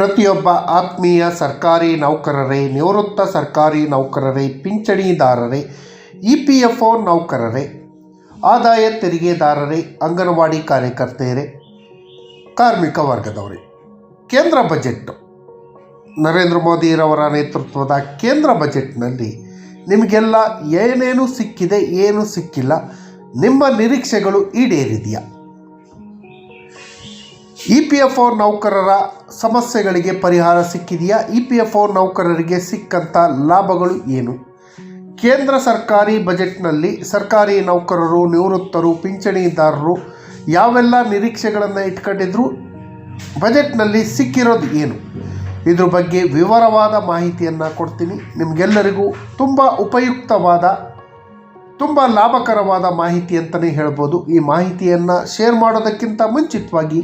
ಪ್ರತಿಯೊಬ್ಬ ಆತ್ಮೀಯ ಸರ್ಕಾರಿ ನೌಕರರೇ, ನಿವೃತ್ತ ಸರ್ಕಾರಿ ನೌಕರರೇ, ಪಿಂಚಣಿದಾರರೇ, ಇ ಪಿ ಎಫ್ ಒ ನೌಕರರೇ, ಆದಾಯ ತೆರಿಗೆದಾರರೇ, ಅಂಗನವಾಡಿ ಕಾರ್ಯಕರ್ತೆಯರೇ, ಕಾರ್ಮಿಕ ವರ್ಗದವರೇ. ಕೇಂದ್ರ ಬಜೆಟ್. ನರೇಂದ್ರ ಮೋದಿರವರ ನೇತೃತ್ವದ ಕೇಂದ್ರ ಬಜೆಟ್ನಲ್ಲಿ ನಿಮಗೆಲ್ಲ ಏನೇನು ಸಿಕ್ಕಿದೆ, ಏನು ಸಿಕ್ಕಿಲ್ಲ, ನಿಮ್ಮ ನಿರೀಕ್ಷೆಗಳು ಈಡೇರಿದೆಯಾ? ಇ ಪಿ ಎಫ್ ಒ ನೌಕರರ ಸಮಸ್ಯೆಗಳಿಗೆ ಪರಿಹಾರ ಸಿಕ್ಕಿದೆಯಾ? ಇ ಪಿ ಎಫ್ ಒ ನೌಕರರಿಗೆ ಸಿಕ್ಕಂಥ ಲಾಭಗಳು ಏನು? ಕೇಂದ್ರ ಸರ್ಕಾರಿ ಬಜೆಟ್ನಲ್ಲಿ ಸರ್ಕಾರಿ ನೌಕರರು, ನಿವೃತ್ತರು, ಪಿಂಚಣಿದಾರರು ಯಾವೆಲ್ಲ ನಿರೀಕ್ಷೆಗಳನ್ನು ಇಟ್ಕೊಂಡಿದ್ರು? ಬಜೆಟ್ನಲ್ಲಿ ಸಿಕ್ಕಿರೋದು ಏನು? ಇದ್ರ ಬಗ್ಗೆ ವಿವರವಾದ ಮಾಹಿತಿಯನ್ನು ಕೊಡ್ತೀನಿ. ನಿಮಗೆಲ್ಲರಿಗೂ ತುಂಬ ಉಪಯುಕ್ತವಾದ, ತುಂಬ ಲಾಭಕರವಾದ ಮಾಹಿತಿ ಅಂತಲೇ ಹೇಳ್ಬೋದು. ಈ ಮಾಹಿತಿಯನ್ನು ಶೇರ್ ಮಾಡೋದಕ್ಕಿಂತ ಮುಂಚಿತವಾಗಿ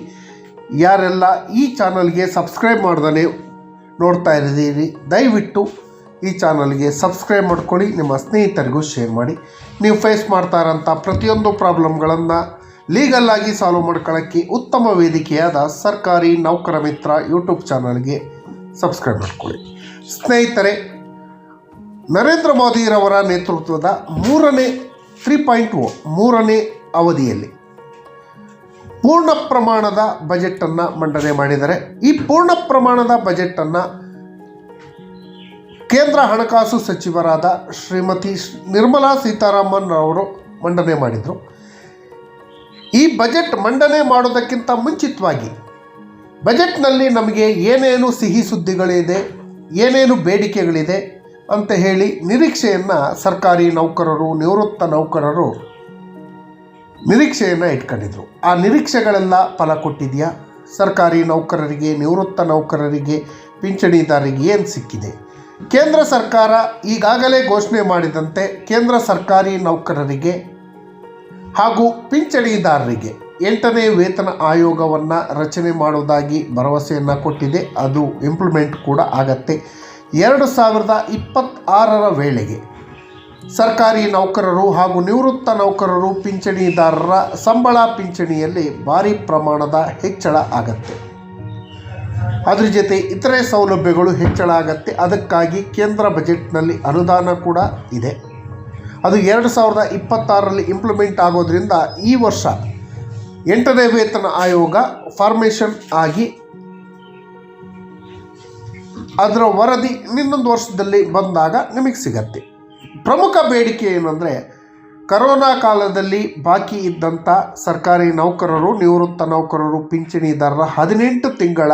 ಯಾರೆಲ್ಲ ಈ ಚಾನಲ್ಗೆ ಸಬ್ಸ್ಕ್ರೈಬ್ ಮಾಡ್ದೇ ನೋಡ್ತಾ ಇದ್ದೀರಿ, ದಯವಿಟ್ಟು ಈ ಚಾನಲ್ಗೆ ಸಬ್ಸ್ಕ್ರೈಬ್ ಮಾಡ್ಕೊಳ್ಳಿ, ನಿಮ್ಮ ಸ್ನೇಹಿತರಿಗೂ ಶೇರ್ ಮಾಡಿ. ನೀವು ಫೇಸ್ ಮಾಡ್ತಾ ಇರೋಂಥ ಪ್ರತಿಯೊಂದು ಪ್ರಾಬ್ಲಮ್ಗಳನ್ನು ಲೀಗಲ್ ಆಗಿ ಸಾಲ್ವ್ ಮಾಡ್ಕೊಳ್ಳೋಕ್ಕೆ ಉತ್ತಮ ವೇದಿಕೆಯಾದ ಸರ್ಕಾರಿ ನೌಕರ ಮಿತ್ರ ಯೂಟ್ಯೂಬ್ ಚಾನಲ್ಗೆ ಸಬ್ಸ್ಕ್ರೈಬ್ ಮಾಡ್ಕೊಳ್ಳಿ. ಸ್ನೇಹಿತರೆ, ನರೇಂದ್ರ ಮೋದಿರವರ ನೇತೃತ್ವದ ಮೂರನೇ ತ್ರೀ ಪಾಯಿಂಟ್ ಓ ಮೂರನೇ ಅವಧಿಯಲ್ಲಿ ಪೂರ್ಣ ಪ್ರಮಾಣದ ಬಜೆಟನ್ನು ಮಂಡನೆ ಮಾಡಿದರೆ ಈ ಪೂರ್ಣ ಪ್ರಮಾಣದ ಬಜೆಟನ್ನು ಕೇಂದ್ರ ಹಣಕಾಸು ಸಚಿವರಾದ ಶ್ರೀಮತಿ ನಿರ್ಮಲಾ ಸೀತಾರಾಮನ್ ಅವರು ಮಂಡನೆ ಮಾಡಿದರು. ಈ ಬಜೆಟ್ ಮಂಡನೆ ಮಾಡೋದಕ್ಕಿಂತ ಮುಂಚಿತವಾಗಿ ಬಜೆಟ್ನಲ್ಲಿ ನಮಗೆ ಏನೇನು ಸಿಹಿ ಸುದ್ದಿಗಳಿದೆ, ಏನೇನು ಬೇಡಿಕೆಗಳಿದೆ ಅಂತ ಹೇಳಿ ನಿರೀಕ್ಷೆಯನ್ನು ಸರ್ಕಾರಿ ನೌಕರರು, ನಿವೃತ್ತ ನೌಕರರು ನಿರೀಕ್ಷೆಯನ್ನು ಇಟ್ಕೊಂಡಿದ್ರು. ಆ ನಿರೀಕ್ಷೆಗಳೆಲ್ಲ ಫಲ ಕೊಟ್ಟಿದೆಯಾ? ಸರ್ಕಾರಿ ನೌಕರರಿಗೆ, ನಿವೃತ್ತ ನೌಕರರಿಗೆ, ಪಿಂಚಣಿದಾರರಿಗೆ ಏನು ಸಿಕ್ಕಿದೆ? ಕೇಂದ್ರ ಸರ್ಕಾರ ಈಗಾಗಲೇ ಘೋಷಣೆ ಮಾಡಿದಂತೆ ಕೇಂದ್ರ ಸರ್ಕಾರಿ ನೌಕರರಿಗೆ ಹಾಗೂ ಪಿಂಚಣಿದಾರರಿಗೆ ಎಂಟನೇ ವೇತನ ಆಯೋಗವನ್ನು ರಚನೆ ಮಾಡುವುದಾಗಿ ಭರವಸೆಯನ್ನು ಕೊಟ್ಟಿದೆ. ಅದು ಇಂಪ್ಲಿಮೆಂಟ್ ಕೂಡ ಆಗತ್ತೆ. ಎರಡು ಸಾವಿರದ ಇಪ್ಪತ್ತಾರರ ವೇಳೆಗೆ ಸರ್ಕಾರಿ ನೌಕರರು ಹಾಗೂ ನಿವೃತ್ತ ನೌಕರರು ಪಿಂಚಣಿದಾರರ ಸಂಬಳ ಪಿಂಚಣಿಯಲ್ಲಿ ಭಾರಿ ಪ್ರಮಾಣದ ಹೆಚ್ಚಳ ಆಗತ್ತೆ. ಅದ್ರ ಜೊತೆ ಇತರೆ ಸೌಲಭ್ಯಗಳು ಹೆಚ್ಚಳ ಆಗತ್ತೆ. ಅದಕ್ಕಾಗಿ ಕೇಂದ್ರ ಬಜೆಟ್ನಲ್ಲಿ ಅನುದಾನ ಕೂಡ ಇದೆ. ಅದು ಎರಡು ಸಾವಿರದ ಇಪ್ಪತ್ತಾರರಲ್ಲಿ ಇಂಪ್ಲಿಮೆಂಟ್ ಆಗೋದ್ರಿಂದ ಈ ವರ್ಷ ಎಂಟನೇ ವೇತನ ಆಯೋಗ ಫಾರ್ಮೇಷನ್ ಆಗಿ ಅದರ ವರದಿ ಇನ್ನೊಂದು ವರ್ಷದಲ್ಲಿ ಬಂದಾಗ ನಿಮಗೆ ಸಿಗತ್ತೆ. ಪ್ರಮುಖ ಬೇಡಿಕೆ ಏನಂದರೆ ಕರೋನಾ ಕಾಲದಲ್ಲಿ ಬಾಕಿ ಇದ್ದಂಥ ಸರ್ಕಾರಿ ನೌಕರರು, ನಿವೃತ್ತ ನೌಕರರು, ಪಿಂಚಣಿದಾರರ ಹದಿನೆಂಟು ತಿಂಗಳ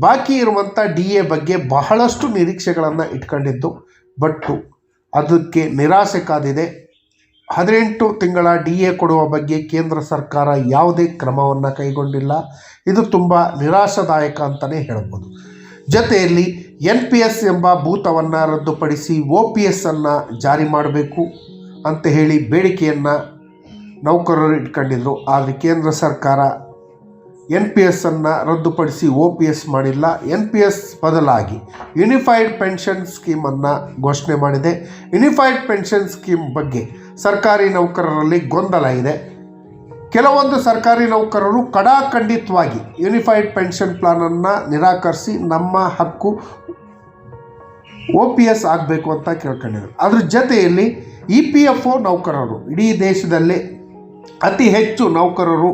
ಬಾಕಿ ಇರುವಂಥ ಡಿ ಎ ಬಗ್ಗೆ ಬಹಳಷ್ಟು ನಿರೀಕ್ಷೆಗಳನ್ನು ಇಟ್ಕೊಂಡಿದ್ದು. ಬಟ್ಟು ಅದಕ್ಕೆ ನಿರಾಸೆ ಕಾದಿದೆ. ಹದಿನೆಂಟು ತಿಂಗಳ ಡಿ ಎ ಕೊಡುವ ಬಗ್ಗೆ ಕೇಂದ್ರ ಸರ್ಕಾರ ಯಾವುದೇ ಕ್ರಮವನ್ನು ಕೈಗೊಂಡಿಲ್ಲ. ಇದು ತುಂಬ ನಿರಾಶಾದಾಯಕ ಅಂತಲೇ ಹೇಳ್ಬೋದು. ಜೊತೆಯಲ್ಲಿ ಎನ್ ಪಿ ಎಸ್ ಎಂಬ ಭೂತವನ್ನು ರದ್ದುಪಡಿಸಿ ಒ ಪಿ ಎಸ್ಸನ್ನು ಜಾರಿ ಮಾಡಬೇಕು ಅಂತ ಹೇಳಿ ಬೇಡಿಕೆಯನ್ನು ನೌಕರರು ಇಟ್ಕೊಂಡಿದ್ರು. ಆದರೆ ಕೇಂದ್ರ ಸರ್ಕಾರ ಎನ್ ಪಿ ಎಸ್ಸನ್ನು ರದ್ದುಪಡಿಸಿ ಒ ಪಿ ಎಸ್ ಮಾಡಿಲ್ಲ. ಎನ್ ಪಿ ಎಸ್ ಬದಲಾಗಿ ಯುನಿಫೈಡ್ ಪೆನ್ಷನ್ ಸ್ಕೀಮನ್ನು ಘೋಷಣೆ ಮಾಡಿದೆ. ಯುನಿಫೈಡ್ ಪೆನ್ಷನ್ ಸ್ಕೀಮ್ ಬಗ್ಗೆ ಸರ್ಕಾರಿ ನೌಕರರಲ್ಲಿ ಗೊಂದಲ ಇದೆ. ಕೆಲವೊಂದು ಸರ್ಕಾರಿ ನೌಕರರು ಕಡಾಖಂಡಿತವಾಗಿ ಯೂನಿಫೈಡ್ ಪೆನ್ಷನ್ ಪ್ಲಾನನ್ನು ನಿರಾಕರಿಸಿ ನಮ್ಮ ಹಕ್ಕು ಒ ಪಿ ಎಸ್ ಆಗಬೇಕು ಅಂತ ಕೇಳ್ಕೊಂಡಿದ್ರು ಅದ್ರ ಜೊತೆಯಲ್ಲಿ ಇ ಪಿ ಎಫ್ ಒ ನೌಕರರು, ಇಡೀ ದೇಶದಲ್ಲೇ ಅತಿ ಹೆಚ್ಚು ನೌಕರರು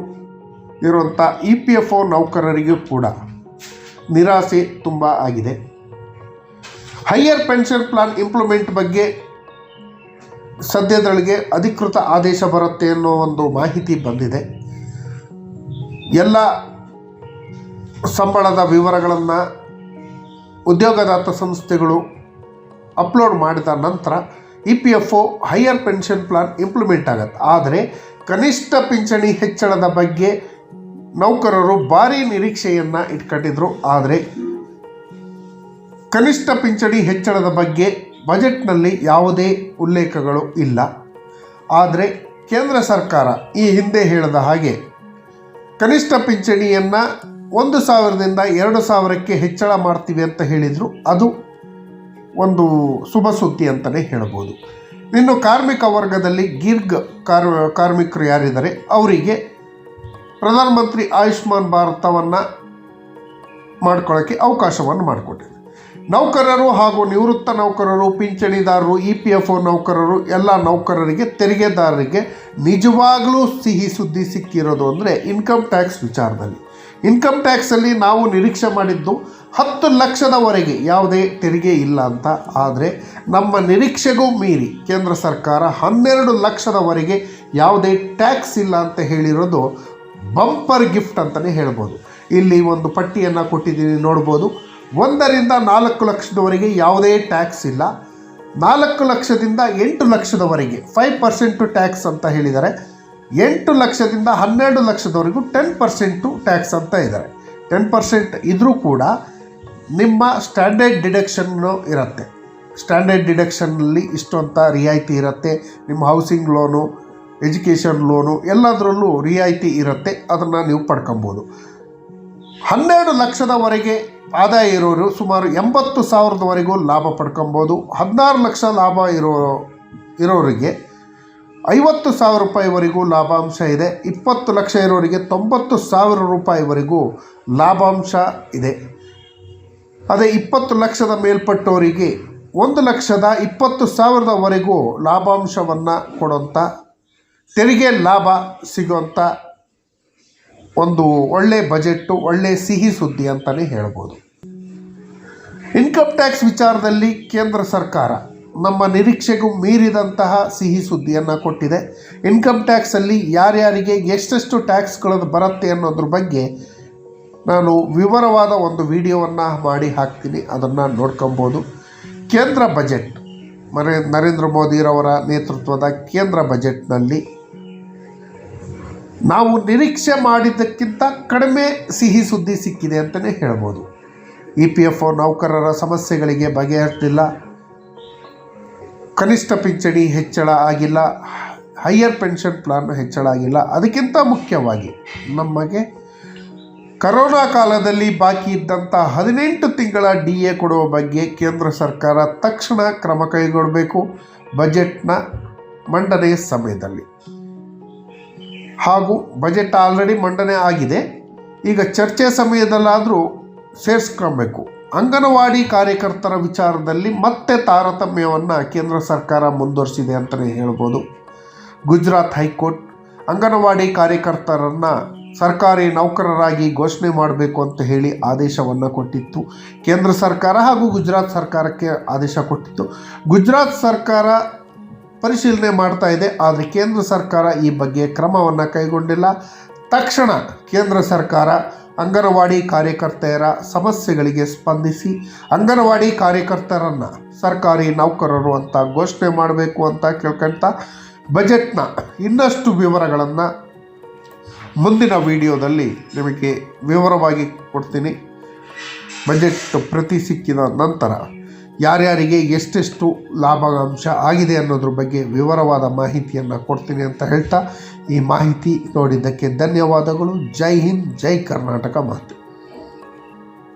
ಇರುವಂಥ ಇ ಪಿ ಎಫ್ ಒ ನೌಕರರಿಗೂ ಕೂಡ ನಿರಾಸೆ ತುಂಬ ಆಗಿದೆ. ಹೈಯರ್ ಪೆನ್ಷನ್ ಪ್ಲಾನ್ ಇಂಪ್ಲಿಮೆಂಟ್ ಬಗ್ಗೆ ಸದ್ಯದೊಳಗೆ ಅಧಿಕೃತ ಆದೇಶ ಬರುತ್ತೆ ಅನ್ನೋ ಒಂದು ಮಾಹಿತಿ ಬಂದಿದೆ. ಎಲ್ಲ ಸಂಬಳದ ವಿವರಗಳನ್ನು ಉದ್ಯೋಗದಾತ ಸಂಸ್ಥೆಗಳು ಅಪ್ಲೋಡ್ ಮಾಡಿದ ನಂತರ E P F O higher pension plan implement ಆಗತ್ತೆ. ಆದರೆ ಕನಿಷ್ಠ ಪಿಂಚಣಿ ಹೆಚ್ಚಳದ ಬಗ್ಗೆ ನೌಕರರು ಭಾರೀ ನಿರೀಕ್ಷೆಯನ್ನು ಇಟ್ಕೊಂಡಿದ್ರು. ಆದರೆ ಕನಿಷ್ಠ ಪಿಂಚಣಿ ಹೆಚ್ಚಳದ ಬಗ್ಗೆ ಬಜೆಟ್ನಲ್ಲಿ ಯಾವುದೇ ಉಲ್ಲೇಖಗಳು ಇಲ್ಲ. ಆದರೆ ಕೇಂದ್ರ ಸರ್ಕಾರ ಈ ಹಿಂದೆ ಹೇಳಿದ ಹಾಗೆ ಕನಿಷ್ಠ ಪಿಂಚಣಿಯನ್ನು ಒಂದು ಸಾವಿರದಿಂದ ಎರಡು ಸಾವಿರಕ್ಕೆ ಹೆಚ್ಚಳ ಮಾಡ್ತೀವಿ ಅಂತ ಹೇಳಿದರು. ಅದು ಒಂದು ಶುಭ ಸುದ್ದಿ ಅಂತಲೇ ಹೇಳ್ಬೋದು. ಇನ್ನು ಕಾರ್ಮಿಕ ವರ್ಗದಲ್ಲಿ ಗಿರ್ಗ್ ಕಾರ್, ಕಾರ್ಮಿಕರು ಯಾರಿದ್ದಾರೆ? ಅವರಿಗೆ ಪ್ರಧಾನಮಂತ್ರಿ ಆಯುಷ್ಮಾನ್ ಭಾರತವನ್ನು ಮಾಡ್ಕೊಳ್ಳೋಕ್ಕೆ ಅವಕಾಶವನ್ನು ಮಾಡಿಕೊಟ್ಟಿದೆ ನೌಕರರು ಹಾಗೂ ನಿವೃತ್ತ ನೌಕರರು, ಪಿಂಚಣಿದಾರರು, ಇ ಪಿ ಎಫ್ ಒ ನೌಕರರು, ಎಲ್ಲ ನೌಕರರಿಗೆ, ತೆರಿಗೆದಾರರಿಗೆ ನಿಜವಾಗಲೂ ಸಿಹಿ ಸುದ್ದಿ ಸಿಕ್ಕಿರೋದು ಅಂದರೆ ಇನ್ಕಮ್ ಟ್ಯಾಕ್ಸ್ ವಿಚಾರದಲ್ಲಿ. ಇನ್ಕಮ್ ಟ್ಯಾಕ್ಸಲ್ಲಿ ನಾವು ನಿರೀಕ್ಷೆ ಮಾಡಿದ್ದು ಹತ್ತು ಲಕ್ಷದವರೆಗೆ ಯಾವುದೇ ತೆರಿಗೆ ಇಲ್ಲ ಅಂತ. ಆದರೆ ನಮ್ಮ ನಿರೀಕ್ಷೆಗೂ ಮೀರಿ ಕೇಂದ್ರ ಸರ್ಕಾರ ಹನ್ನೆರಡು ಲಕ್ಷದವರೆಗೆ ಯಾವುದೇ ಟ್ಯಾಕ್ಸ್ ಇಲ್ಲ ಅಂತ ಹೇಳಿರೋದು ಬಂಪರ್ ಗಿಫ್ಟ್ ಅಂತಲೇ ಹೇಳ್ಬೋದು. ಇಲ್ಲಿ ಒಂದು ಪಟ್ಟಿಯನ್ನು ಕೊಟ್ಟಿದ್ದೀನಿ, ನೋಡ್ಬೋದು. ಒಂದರಿಂದ ನಾಲ್ಕು ಲಕ್ಷದವರೆಗೆ ಯಾವುದೇ ಟ್ಯಾಕ್ಸ್ ಇಲ್ಲ. ನಾಲ್ಕು ಲಕ್ಷದಿಂದ ಎಂಟು ಲಕ್ಷದವರೆಗೆ ಫೈವ್ ಪರ್ಸೆಂಟು ಟ್ಯಾಕ್ಸ್ ಅಂತ ಹೇಳಿದ್ದಾರೆ. ಎಂಟು ಲಕ್ಷದಿಂದ ಹನ್ನೆರಡು ಲಕ್ಷದವರೆಗೂ ಟೆನ್ ಪರ್ಸೆಂಟು ಟ್ಯಾಕ್ಸ್ ಅಂತ ಇದ್ದಾರೆ. ಟೆನ್ ಪರ್ಸೆಂಟ್ ಇದ್ದರೂ ಕೂಡ ನಿಮ್ಮ ಸ್ಟ್ಯಾಂಡರ್ಡ್ ಡಿಡಕ್ಷನ್ನು ಇರುತ್ತೆ. ಸ್ಟ್ಯಾಂಡರ್ಡ್ ಡಿಡಕ್ಷನ್ನಲ್ಲಿ ಇಷ್ಟು ಅಂತ ರಿಯಾಯಿತಿ ಇರುತ್ತೆ. ನಿಮ್ಮ ಹೌಸಿಂಗ್ ಲೋನು ಎಜುಕೇಷನ್ ಲೋನು ಎಲ್ಲದರಲ್ಲೂ ರಿಯಾಯಿತಿ ಇರುತ್ತೆ. ಅದನ್ನು ನೀವು ಪಡ್ಕೊಬೋದು. ಹನ್ನೆರಡು ಲಕ್ಷದವರೆಗೆ ಆದಾಯ ಇರೋರು ಸುಮಾರು ಎಂಬತ್ತು ಸಾವಿರದವರೆಗೂ ಲಾಭ ಪಡ್ಕೊಬೋದು. ಹದಿನಾರು ಲಕ್ಷ ಲಾಭ ಇರೋ, ಇರೋರಿಗೆ ಐವತ್ತು ಸಾವಿರ ರೂಪಾಯಿವರೆಗೂ ಲಾಭಾಂಶ ಇದೆ. ಇಪ್ಪತ್ತು ಲಕ್ಷ ಇರೋರಿಗೆ ತೊಂಬತ್ತು ಸಾವಿರ ರೂಪಾಯಿವರೆಗೂ ಲಾಭಾಂಶ ಇದೆ. ಅದೇ ಇಪ್ಪತ್ತು ಲಕ್ಷದ ಮೇಲ್ಪಟ್ಟವರಿಗೆ ಒಂದು ಲಕ್ಷದ ಇಪ್ಪತ್ತು ಸಾವಿರದವರೆಗೂ ಲಾಭಾಂಶವನ್ನು ಕೊಡೋಂಥ ತೆರಿಗೆ ಲಾಭ ಸಿಗೋಂಥ ಒಂದು ಒಳ್ಳೆ ಬಜೆಟ್ಟು, ಒಳ್ಳೆ ಸಿಹಿ ಸುದ್ದಿ ಅಂತಲೇ ಹೇಳ್ಬೋದು. ಇನ್ಕಮ್ ಟ್ಯಾಕ್ಸ್ ವಿಚಾರದಲ್ಲಿ ಕೇಂದ್ರ ಸರ್ಕಾರ ನಮ್ಮ ನಿರೀಕ್ಷೆಗೂ ಮೀರಿದಂತಹ ಸಿಹಿ ಸುದ್ದಿಯನ್ನು ಕೊಟ್ಟಿದೆ. ಇನ್ಕಮ್ ಟ್ಯಾಕ್ಸಲ್ಲಿ ಯಾರ್ಯಾರಿಗೆ ಎಷ್ಟೆಷ್ಟು ಟ್ಯಾಕ್ಸ್ಗಳದ್ದು ಬರುತ್ತೆ ಅನ್ನೋದ್ರ ಬಗ್ಗೆ ನಾನು ವಿವರವಾದ ಒಂದು ವಿಡಿಯೋವನ್ನು ಮಾಡಿ ಹಾಕ್ತೀನಿ. ಅದನ್ನು ನೋಡ್ಕೊಬೋದು. ಕೇಂದ್ರ ಬಜೆಟ್, ಮರೆ, ನರೇಂದ್ರ ಮೋದಿರವರ ನೇತೃತ್ವದ ಕೇಂದ್ರ ಬಜೆಟ್ನಲ್ಲಿ ನಾವು ನಿರೀಕ್ಷೆ ಮಾಡಿದ್ದಕ್ಕಿಂತ ಕಡಿಮೆ ಸಿಹಿ ಸುದ್ದಿ ಸಿಕ್ಕಿದೆ ಅಂತಲೇ ಹೇಳ್ಬೋದು. ಇ ಪಿ ಎಫ್ ಒ ನೌಕರರ ಸಮಸ್ಯೆಗಳಿಗೆ ಬಗೆಹರಿಸಲಿಲ್ಲ. ಕನಿಷ್ಠ ಪಿಂಚಣಿ ಹೆಚ್ಚಳ ಆಗಿಲ್ಲ. ಹೈಯರ್ ಪೆನ್ಷನ್ ಪ್ಲಾನ್ ಹೆಚ್ಚಳ ಆಗಿಲ್ಲ. ಅದಕ್ಕಿಂತ ಮುಖ್ಯವಾಗಿ ನಮಗೆ ಕರೋನಾ ಕಾಲದಲ್ಲಿ ಬಾಕಿ ಇದ್ದಂಥ ಹದಿನೆಂಟು ತಿಂಗಳ ಡಿ ಎ ಕೊಡುವ ಬಗ್ಗೆ ಕೇಂದ್ರ ಸರ್ಕಾರ ತಕ್ಷಣ ಕ್ರಮ ಕೈಗೊಳ್ಳಬೇಕು. ಬಜೆಟ್ನ ಮಂಡನೆಯ ಸಮಯದಲ್ಲಿ. ಹಾಗೂ ಬಜೆಟ್ ಆಲ್ರೆಡಿ ಮಂಡನೆ ಆಗಿದೆ. ಈಗ ಚರ್ಚೆ ಸಮಯದಲ್ಲಾದರೂ ಸೇರಿಸ್ಕೊಬೇಕು ಅಂಗನವಾಡಿ ಕಾರ್ಯಕರ್ತರ ವಿಚಾರದಲ್ಲಿ ಮತ್ತೆ ತಾರತಮ್ಯವನ್ನು ಕೇಂದ್ರ ಸರ್ಕಾರ ಮುಂದುವರಿಸಿದೆ ಅಂತಲೇ ಹೇಳ್ಬೋದು. ಗುಜರಾತ್ ಹೈಕೋರ್ಟ್ ಅಂಗನವಾಡಿ ಕಾರ್ಯಕರ್ತರನ್ನು ಸರ್ಕಾರಿ ನೌಕರರಾಗಿ ಘೋಷಣೆ ಮಾಡಬೇಕು ಅಂತ ಹೇಳಿ ಆದೇಶವನ್ನು ಕೊಟ್ಟಿತ್ತು. ಕೇಂದ್ರ ಸರ್ಕಾರ ಹಾಗೂ ಗುಜರಾತ್ ಸರ್ಕಾರಕ್ಕೆ ಆದೇಶ ಕೊಟ್ಟಿತ್ತು. ಗುಜರಾತ್ ಸರ್ಕಾರ ಪರಿಶೀಲನೆ ಮಾಡ್ತಾ ಇದೆ, ಆದರೆ ಕೇಂದ್ರ ಸರ್ಕಾರ ಈ ಬಗ್ಗೆ ಕ್ರಮವನ್ನು ಕೈಗೊಂಡಿಲ್ಲ. ತಕ್ಷಣ ಕೇಂದ್ರ ಸರ್ಕಾರ ಅಂಗನವಾಡಿ ಕಾರ್ಯಕರ್ತೆಯರ ಸಮಸ್ಯೆಗಳಿಗೆ ಸ್ಪಂದಿಸಿ, ಅಂಗನವಾಡಿ ಕಾರ್ಯಕರ್ತರನ್ನು ಸರ್ಕಾರಿ ನೌಕರರು ಅಂತ ಘೋಷಣೆ ಮಾಡಬೇಕು ಅಂತ ಕೇಳ್ಕೊಳ್ತಾ ಬಜೆಟ್ನ ಇನ್ನಷ್ಟು ವಿವರಗಳನ್ನು ಮುಂದಿನ ವಿಡಿಯೋದಲ್ಲಿ ನಿಮಗೆ ವಿವರವಾಗಿ ಕೊಡ್ತೀನಿ. ಬಜೆಟ್ ಪ್ರತಿ ಸಿಕ್ಕಿದ ನಂತರ ಯಾರ್ಯಾರಿಗೆ ಎಷ್ಟೆಷ್ಟು ಲಾಭಾಂಶ ಆಗಿದೆ ಅನ್ನೋದ್ರ ಬಗ್ಗೆ ವಿವರವಾದ ಮಾಹಿತಿಯನ್ನು ಕೊಡ್ತೀನಿ ಅಂತ ಹೇಳ್ತಾ ಈ ಮಾಹಿತಿ ನೋಡಿದ್ದಕ್ಕೆ ಧನ್ಯವಾದಗಳು. ಜೈ ಹಿಂದ್, ಜೈ ಕರ್ನಾಟಕ ಮಾತು.